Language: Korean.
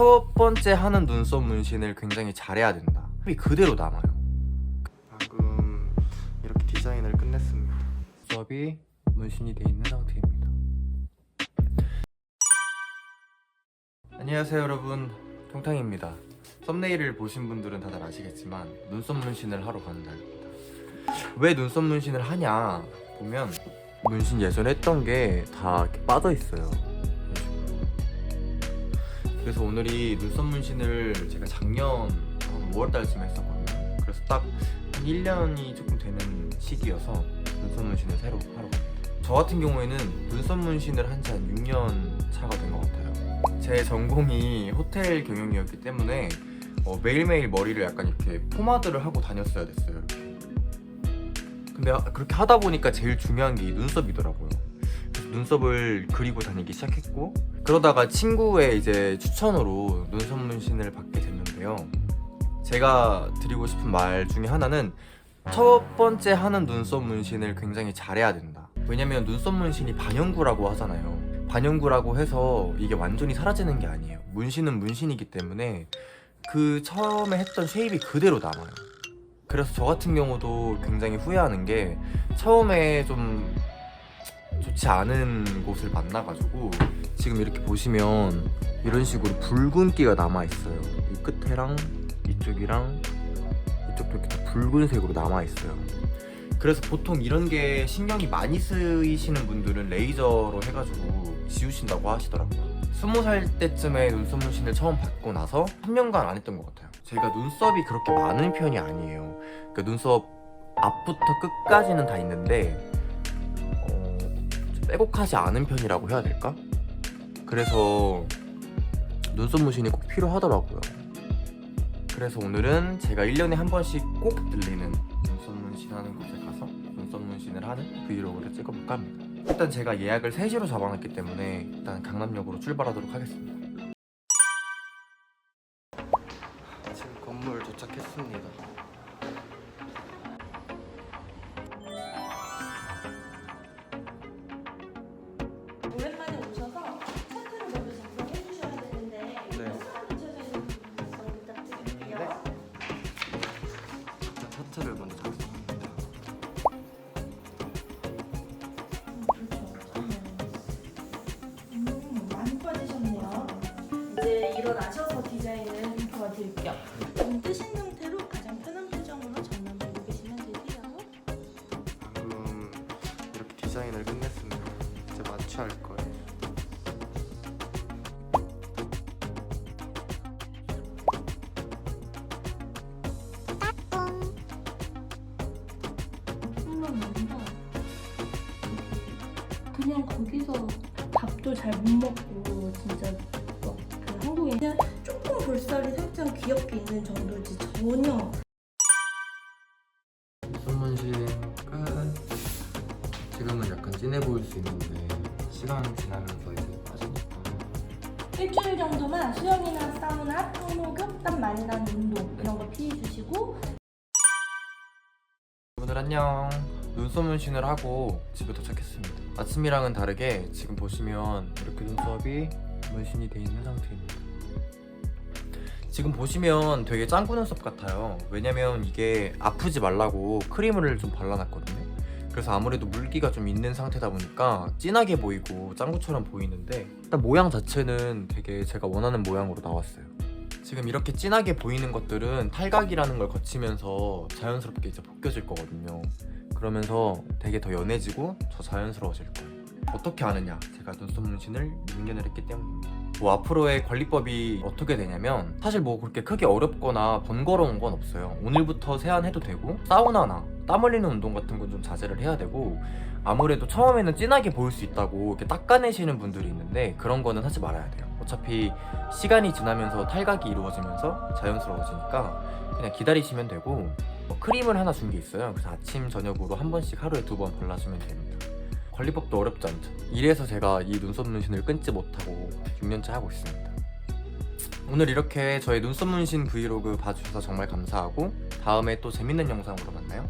첫 번째 하는 눈썹 문신을 굉장히 잘해야 된다. 이 그대로 남아요. 방금 이렇게 디자인을 끝냈습니다. 눈썹이 문신이 돼 있는 상태입니다. 안녕하세요 여러분 통탕입니다. 썸네일을 보신 분들은 다들 아시겠지만 눈썹 문신을 하러 가는 날입니다. 왜 눈썹 문신을 하냐 보면 문신 예전에 했던 게 다 빠져 있어요. 그래서 오늘이 눈썹 문신을 제가 작년 5월달쯤에 했었거든요. 그래서 딱 한 1년이 조금 되는 시기여서 눈썹 문신을 새로 하러 갑니다. 저 같은 경우에는 눈썹 문신을 한 지 한 6년 차가 된 것 같아요. 제 전공이 호텔 경영이었기 때문에 어, 매일매일 머리를 약간 이렇게 포마드를 하고 다녔어야 됐어요. 이렇게. 근데 하- 그렇게 하다 보니까 제일 중요한 게 이 눈썹이더라고요. 눈썹을 그리고 다니기 시작했고 그러다가 친구의 이제 추천으로 눈썹 문신을 받게 됐는데요. 제가 드리고 싶은 말 중에 하나는 첫 번째 하는 눈썹 문신을 굉장히 잘해야 된다. 왜냐면 눈썹 문신이 반영구라고 하잖아요. 반영구라고 해서 이게 완전히 사라지는 게 아니에요. 문신은 문신이기 때문에 그 처음에 했던 쉐입이 그대로 남아요. 그래서 저 같은 경우도 굉장히 후회하는 게 처음에 좀 좋지 않은 곳을 만나가지고 지금 이렇게 보시면 이런 식으로 붉은기가 남아 있어요. 이 끝에랑 이쪽이랑 이쪽도 이렇게 다 붉은색으로 남아 있어요. 그래서 보통 이런 게 신경이 많이 쓰이시는 분들은 레이저로 해가지고 지우신다고 하시더라고요. 스무 살 때쯤에 눈썹 문신을 처음 받고 나서 3년간 안 했던 것 같아요. 제가 눈썹이 그렇게 많은 편이 아니에요. 그러니까 눈썹 앞부터 끝까지는 다 있는데 빼곡하지 않은 편이라고 해야 될까? 그래서 눈썹 문신이 꼭 필요하더라고요. 그래서 오늘은 제가 1년에 한 번씩 꼭 들리는 눈썹 문신하는 곳에 가서 눈썹 문신을 하는 브이로그를 찍어볼까 합니다. 일단 제가 예약을 3시로 잡아놨기 때문에 일단 강남역으로 출발하도록 하겠습니다. 지금 건물 도착했습니다. 도와드릴게요. 좀 뜨신 상태로 가장 편한 표정으로 전면 보고 계시면 되세요. 방금 이렇게 디자인을 끝냈습니다. 이제 마취할 거예요. 아니라 그냥 거기서 밥도 잘 못 먹고 진짜 막그 한국에 그냥 볼살이 살짝 귀엽게 있는 정도지 전혀. 눈썹 문신 끝. 지금은 약간 진해 보일 수 있는데 시간 지나면서 이제 빠지니까. 일주일 정도만 수영이나 사우나, 탕목욕, 땀 많이 나는 운동 이런 거 피해 주시고. 여러분들 안녕. 눈썹 문신을 하고 집에 도착했습니다. 아침이랑은 다르게 지금 보시면 이렇게 눈썹이 문신이 돼 있는 상태입니다 지금 보시면 되게 짱구 눈썹 같아요 왜냐면 이게 아프지 말라고 크림을 좀 발라놨거든요 그래서 아무래도 물기가 좀 있는 상태다 보니까 진하게 보이고 짱구처럼 보이는데 일단 모양 자체는 되게 제가 원하는 모양으로 나왔어요 지금 이렇게 진하게 보이는 것들은 탈각이라는 걸 거치면서 자연스럽게 이제 벗겨질 거거든요. 그러면서 되게 더 연해지고 더 자연스러워질 거예요. 어떻게 아느냐? 제가 눈썹 문신을 6년을 했기 때문입니다. 뭐 앞으로의 관리법이 어떻게 되냐면 사실 뭐 그렇게 크게 어렵거나 번거로운 건 없어요. 오늘부터 세안해도 되고 사우나나 땀 흘리는 운동 같은 건 좀 자제를 해야 되고 아무래도 처음에는 진하게 보일 수 있다고 이렇게 닦아내시는 분들이 있는데 그런 거는 하지 말아야 돼요. 어차피 시간이 지나면서 탈각이 이루어지면서 자연스러워지니까 그냥 기다리시면 되고 뭐 크림을 하나 준 게 있어요. 그래서 아침 저녁으로 한 번씩 하루에 두 번 발라주면 됩니다. 관리법도 어렵지 않죠. 이래서 제가 이 눈썹 문신을 끊지 못하고 6년째 하고 있습니다. 오늘 이렇게 저의 눈썹 문신 브이로그 봐주셔서 정말 감사하고 다음에 또 재밌는 영상으로 만나요.